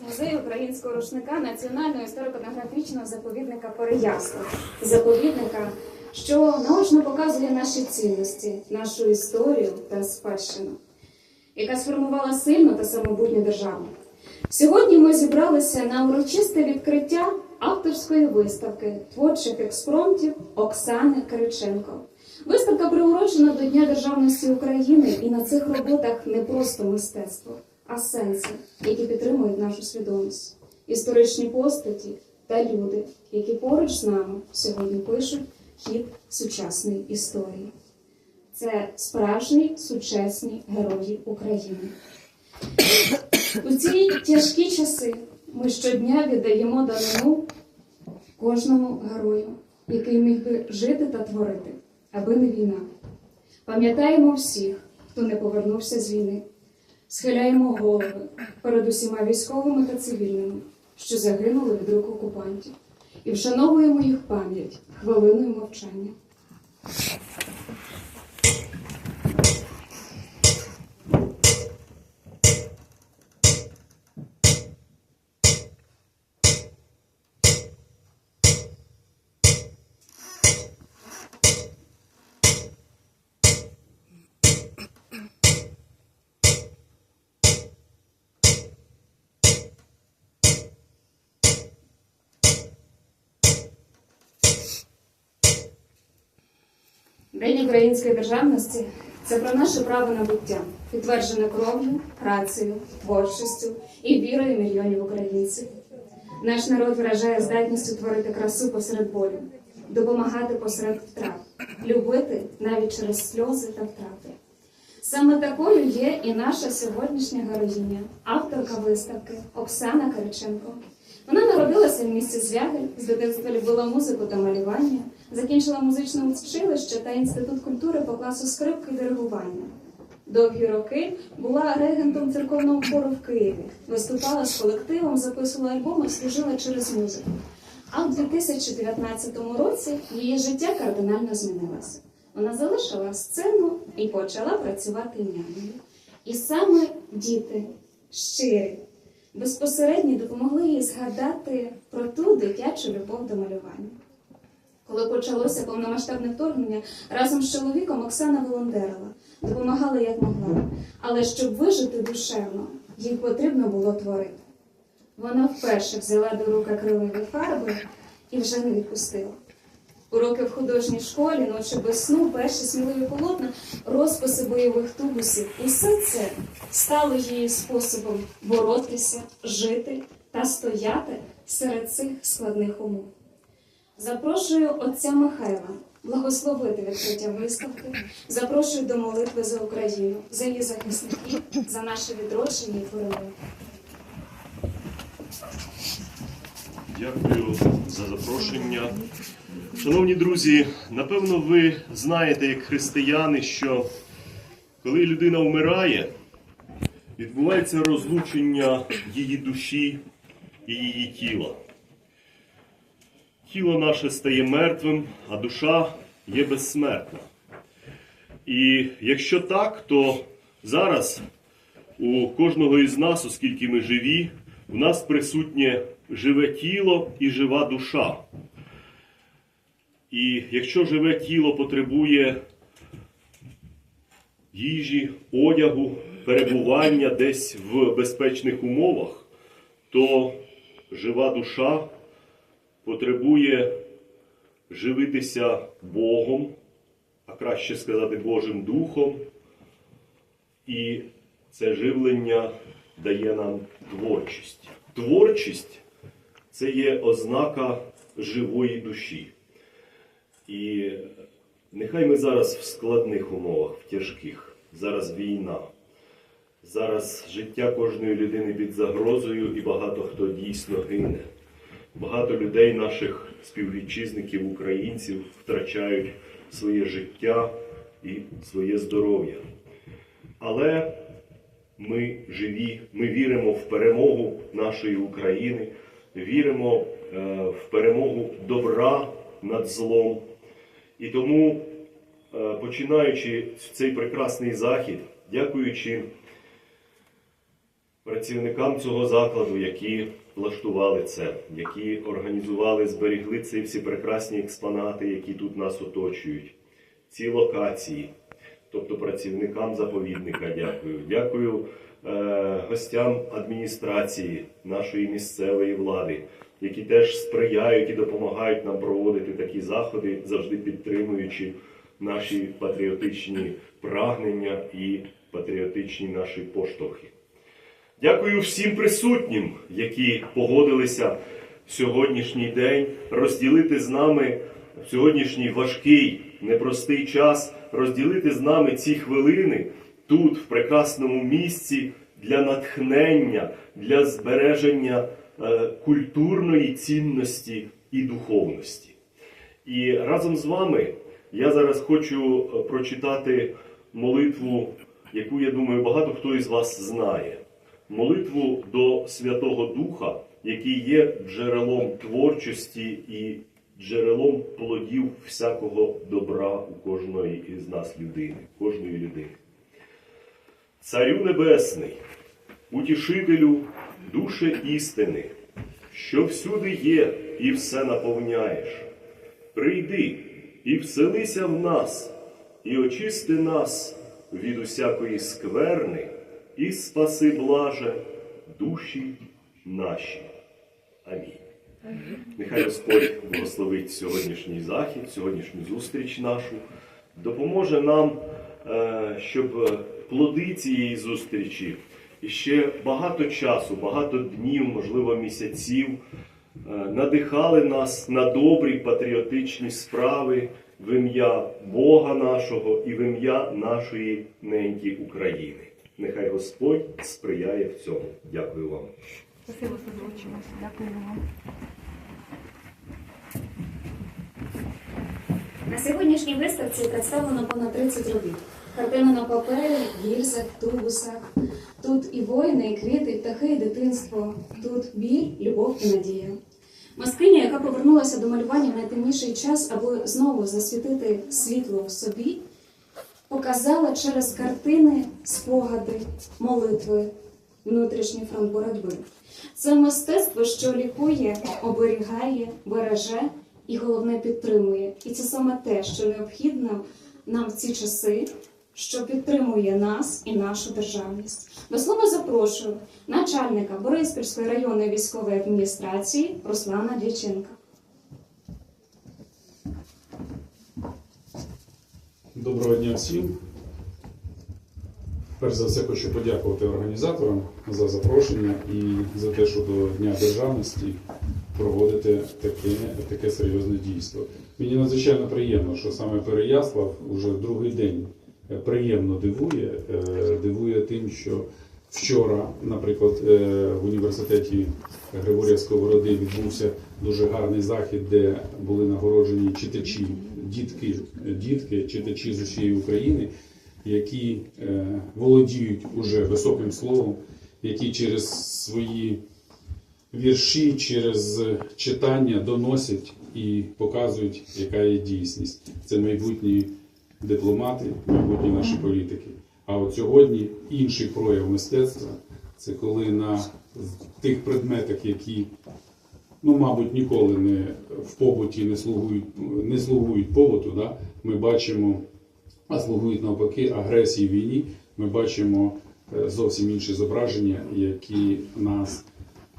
Музей українського рушника Національного історико-етнографічного заповідника Переяслав. Заповідника, що наочно показує наші цінності, нашу історію та спадщину, яка сформувала сильну та самобутню державу. Сьогодні ми зібралися на урочисте відкриття авторської виставки творчих експромтів Оксани Кириченко. Виставка приурочена до Дня державності України, і на цих роботах не просто мистецтво, а сенси, які підтримують нашу свідомість, історичні постаті та люди, які поруч з нами сьогодні пишуть хід сучасної історії. Це справжні сучасні герої України. У ці тяжкі часи ми щодня віддаємо данину кожному герою, який міг би жити та творити, аби не війна. Пам'ятаємо всіх, хто не повернувся з війни, схиляємо голови перед усіма військовими та цивільними, що загинули від рук окупантів, і вшановуємо їх пам'ять хвилиною мовчання. День української державності це про наше право на буття, підтверджене кров'ю, працею, творчістю і вірою мільйонів українців. Наш народ виражає здатність утворити красу посеред болю, допомагати посеред втрат, любити навіть через сльози та втрати. Саме такою є і наша сьогоднішня героїня, авторка виставки Оксана Кириченко. Вона народилася в місті Звягель, з дитинства любила музику та малювання, закінчила музичне училище та інститут культури по класу скрипки і диригування. Довгі роки була регентом церковного хору в Києві, виступала з колективом, записувала альбоми, служила через музику. А в 2019 році її життя кардинально змінилося. Вона залишила сцену і почала працювати нянею. І саме діти щирі, безпосередньо допомогли їй згадати про ту дитячу любов до малювання. Коли почалося повномасштабне вторгнення, разом з чоловіком Оксана волонтерила, допомагала як могла. Але щоб вижити душевно, їй потрібно було творити. Вона вперше взяла до рук акрилові фарби і вже не відпустила. Уроки в художній школі, ночі без сну, перші сміливі полотна, розписи бойових тубусів. Усе це стало її способом боротися, жити та стояти серед цих складних умов. Запрошую отця Михайла благословити відкриття виставки. Запрошую до молитви за Україну, за її захисників, за наше відродження і перемогу. Дякую за запрошення. Шановні друзі, напевно, ви знаєте, як християни, що коли людина вмирає, відбувається розлучення її душі і її тіла. Тіло наше стає мертвим, а душа є безсмертна. І якщо так, то зараз у кожного із нас, оскільки ми живі, у нас присутнє живе тіло і жива душа. І якщо живе тіло потребує їжі, одягу, перебування десь в безпечних умовах, то жива душа потребує живитися Богом, а краще сказати Божим Духом. І це живлення дає нам творчість. Творчість це є ознака живої душі. І нехай ми зараз в складних умовах, в тяжких. Зараз війна. Зараз життя кожної людини під загрозою, і багато хто дійсно гине. Багато людей, наших співвітчизників, українців, втрачають своє життя і своє здоров'я. Але ми живі, ми віримо в перемогу нашої України, віримо е, в перемогу добра над злом. І тому, е, починаючи цей прекрасний захід, дякуючи працівникам цього закладу, які влаштували це, які організували, зберігли ці всі прекрасні експонати, які тут нас оточують, ці локації. Тобто працівникам заповідника дякую. Дякую е, гостям адміністрації нашої місцевої влади, які теж сприяють і допомагають нам проводити такі заходи, завжди підтримуючи наші патріотичні прагнення і патріотичні наші поштовхи. Дякую всім присутнім, які погодилися в сьогоднішній день розділити з нами в сьогоднішній важкий, непростий час, розділити з нами ці хвилини тут, в прекрасному місці, для натхнення, для збереження е, культурної цінності і духовності. І разом з вами я зараз хочу е, прочитати молитву, яку я думаю, багато хто із вас знає. Молитву до Святого Духа, який є джерелом творчості і джерелом плодів всякого добра у кожної із нас людини, кожної людини. Царю Небесний, утішителю душе істини, що всюди є і все наповняєш. Прийди і вселися в нас, і очисти нас від усякої скверни, і спаси блаже душі наші. Амінь. Нехай Господь благословить сьогоднішній захід, сьогоднішню зустріч нашу, допоможе нам, е, щоб плоди цієї зустрічі і ще багато часу, багато днів, можливо, місяців е, надихали нас на добрі патріотичні справи в ім'я Бога нашого і в ім'я нашої неньки України. Нехай Господь сприяє в цьому. Дякую вам. Спасибо, що долучилися. Дякую вам. На сьогоднішній виставці представлено понад 30 робіт. Картини на папері, гільзах, тубусах. Тут і воїни, і квіти, і птахи, і дитинство. Тут біль, любов і надія. Мазкиня, яка повернулася до малювання в найтемніший час, аби знову засвітити світло в собі, показала через картини спогади, молитви, внутрішній фронт боротьби. Це мистецтво, що лікує, оберігає, береже і головне підтримує. І це саме те, що необхідно нам в ці часи, що підтримує нас і нашу державність. До слова запрошую начальника Бориспільської районної військової адміністрації Руслана Дяченка. Доброго дня всім. Перш за все хочу подякувати організаторам за запрошення і за те, що до Дня державності проводите таке, таке серйозне дійство. Мені надзвичайно приємно, що саме Переяслав уже другий день приємно дивує. Е, Дивує тим, що вчора, наприклад, е, в університеті Григорія Сковороди відбувся дуже гарний захід, де були нагороджені читачі, дітки, дітки, читачі з усієї України, які е, володіють уже високим словом, які через свої вірші, через читання доносять і показують, яка є дійсність. Це майбутні дипломати, майбутні наші політики. А от сьогодні інший прояв мистецтва це коли на тих предметах, які ну, мабуть, ніколи не в побуті не слугують, не слугують побуту, да? ми бачимо, а слугують навпаки агресії війні, ми бачимо е, зовсім інші зображення, які нас,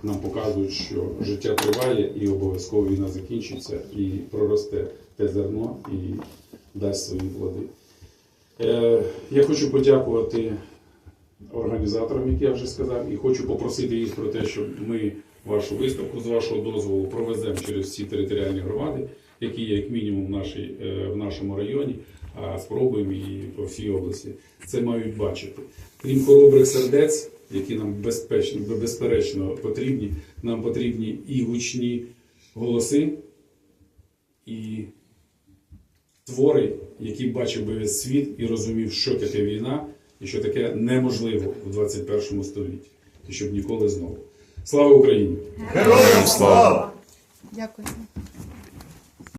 нам показують, що життя триває і обов'язково війна закінчиться, і проросте те зерно і дасть свої плоди. Е, я хочу подякувати організаторам, як я вже сказав, і хочу попросити їх про те, щоб ми вашу виставку з вашого дозволу провеземо через всі територіальні громади, які є як мінімум в, нашій, е, в нашому районі, а спробуємо і по всій області. Це мають бачити. Крім хоробрих сердець, які нам безпечно, безперечно потрібні, нам потрібні і гучні голоси, і твори, які бачив би весь світ і розумів, що таке війна і що таке неможливо в 21 столітті, і щоб ніколи знову. Слава Україні! Героям слава! Дякую.